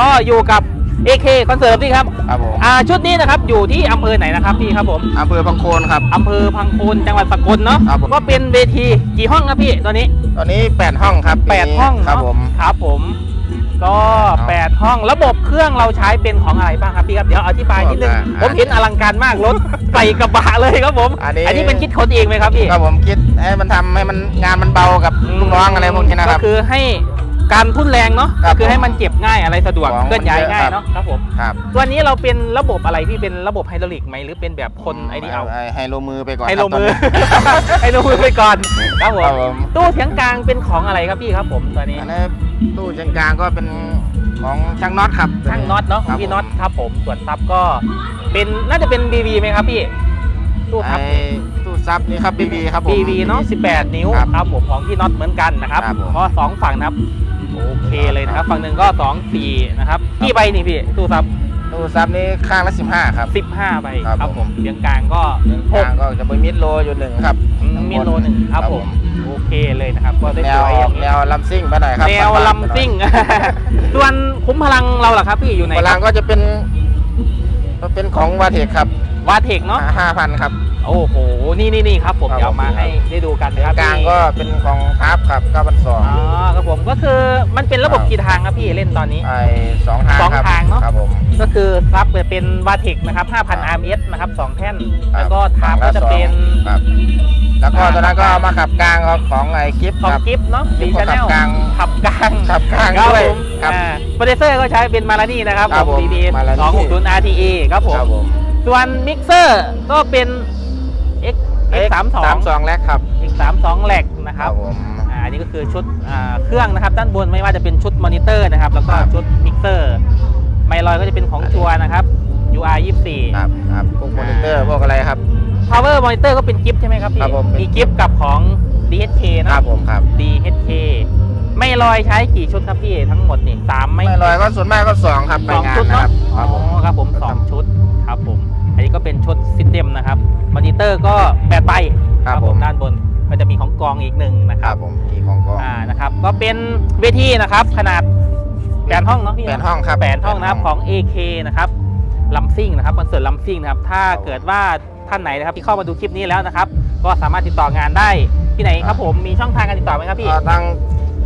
ก็อยู่กับ AK คอนเสิร์ตพี่ครับครับผมอ่าชุดนี้นะครับอยู่ที่อำเภอไหนนะครับพี่ครับผมอำเภอพังโคนครับ อำเภอพังโคนจังหวัดสกลเนาะครับผม ก็เป็นเวทีกี่ห้องครับพี่ตอนนี้ ตอนนี้แปดห้องครับแปดปีนี้ห้องครับเนาะผม ครับผม ก็ครับแปดห้องระบบเครื่องเราใช้เป็นของอะไรบ้างครับพี่ครับเดี๋ยวอธิบายนิดนึงอ่าผมเห็นอลังการมากรถ ใส่กระบะเลยครับผมอันนี้อันนี้เป็นคิดคนเองไหมครับพี่ครับผมคิดให้มันทำให้มันงานมันเบากับลูกน้องอะไรพวกนี้นะครับ ก็คือให้ การทุ่นแรงเนาะครัก็บคือให้มันเก็บง่ายอะไรสะดวกของเคลื่อนย้ายมันเยอะง่ายครับเนาะครับผมครับ ตัวนี้เราเป็นระบบอะไรพี่เป็นระบบไฮดรอลิกไหมหรือเป็นแบบคนไอ้นี่เอาให้โลมือไปก่อนไฮคโลรับมือตนนี้ไฮโลมือไปก่อนครับผครับมผมตู้เสียงกลางเป็นของอะไรครับพี่ครับผมตัวนี้ อันนี้ตู้เชียงกลางก็เป็นของช่างน็อตครับช่างน็อตเนาะขคองรับพี่น็อตผมครับผมส่วนซับก็เป็นน่าจะเป็น BB ไหมครับพี่ตู้ซับไอ้ตู้ซับนี่ครับบีบีครับผม BB เนาะ18 นิ้วครับครับผมของพี่น็อตเหมือนกันนะครับครับผมก็สองฝั่งนะครับ โอเคเลยนะครับ ฝั่งหนึ่งก็2 4นะครับกี่ใบนี่พี่ตู้ซับตู้ซับนี่ข้างละสิบห้าครับ15ใบครับครับผผมมเสียงกลางก็กลางก็จะไปมิดโลอยู่หนึ่งครับอืมมีโลหนึ่งครับผมโอเคเลยนะครับก็ได้แนสววยอย่างนี้แนวลำซิ่งไปหน่อยครับแนวลำซิ่งส่วนคุ้มพลังเราล่ะครับพี่อยู่ไหนพลังก็จะเป็นเป็นของวาเทคครับ วาเทคเนาะห้าพันครับ โอ้โห นี่นี่นี่ครับ ผมครับเดี๋ยวเอามาผม ให้ได้ดูกันนะครับกลางพี่ก็เป็นของทาร์ปครับเก้าพันสองอ๋อครับผมก็คือมันเป็นระบบครับกี่ทางครับพี่เล่นตอนนี้ ไอ้สองทางสองครับทางเนอะ ครับผม ก็คือซับเป็นวาเทคนะครับครับ5,000 RMS นะครับสองแท่น ครับ แล้วก็ทาร์ฝั่ก็งลจะสองเป็น ครับ แล้วก็ตอนนั้นก็เอามาขับกลางของไอ้กิฟต์ของครับ กิฟเนาะกิดีฟต์ก็ชาแนลขับกลางขับกลางขับกลางครับด้วยผมครับอ่าโปรดิวเซอร์ก็ใช้เป็นมารานี่นะครับครับผมผม DB Marani 260 RTA ครับผม ครับผม ส่วนมิกเซอร์ก็เป็น X X 3สามส2องแรกครับ X 3 2แหลกนะครับผม อ่าอันนี้ก็คือชุดอ่าเครื่องนะครับ ด้านบนไม่ว่าจะเป็นชุดมอนิเตอร์นะครับ แล้วก็ครับ ชุดมิกเซอร์ ไมลอยก็จะเป็นของชัวร์นะครับ UR 24 ครับครับพวกมอนิเตอร์อ่าพวกอะไรครับ Power Monitor ก็เป็นกิฟต์ใช่ไหมครับพี่ครับผมเป็น มีกิฟต์กับของ DHK คนะรับผมครับ DHK ไม่ลอยใช้กี่ชุดครับพี่ทั้งหมดนี่สามไหม่ไม่ลอยก็ส่วนมากก็สองครับไปสองงานชุดนะคเนาะรับคอ๋รับผมอครับผมสองชุดครับผม อันนี้ก็เป็นชุดซิสเต็มนะครับมอนิเตอร์ก็แปดใบครับผมด้านบนก็จะมีของกองอีกหนึ่งนะคครัรับบผมมีของกองอ่านะครับก็เป็นเวทีนะครับ ขนาดแปดห้องเนาะพี่แปเนาะดห้องครับแปดห้องนะครับของ AK นะครับลัมซิ่งนะครับคอนเสิร์ตลัมซิ่งนะครับถ้าเกิดว่าท่านไหนนะครับที่เข้ามาดูคลิปนี้แล้วนะครับ ก็สามารถติดต่องานได้ที่ไหนครับผมมีช่องทางการติดต่อไหมครับพี่อ่าทาง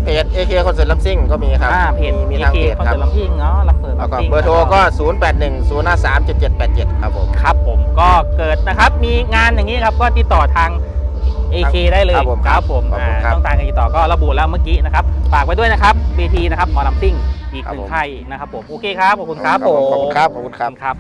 เพจ AK คอนเสิร์ตลำซิ่งก็มีครับอ่าเพจมีมีทาง AK เพจคอนครัเสิบร์ตลัมซิ่งเนาะลัมเสิร์ตแล้วก็ Lamping เบอร์โทรก็ 0 8 1 0 5 3 7 7 8 7 ครับผม ครับผมก็เกิดนะครับมีงานอย่างนี้ครับก็ติดต่อทาง AK ได้เลยครับผมครับผมขอบอ่าคุณครับช่องทางการติดต่อก็ระบุแล้วเมื่อกี้นะครับฝากไว้ด้วยนะครับเวทีนะครับหมอลำซิ่งอีกครับหนึ่งผม ค่ายนะครับผมโอเคครับขอบคุณครับขอบคุณครับขอบคุณครับ ครับ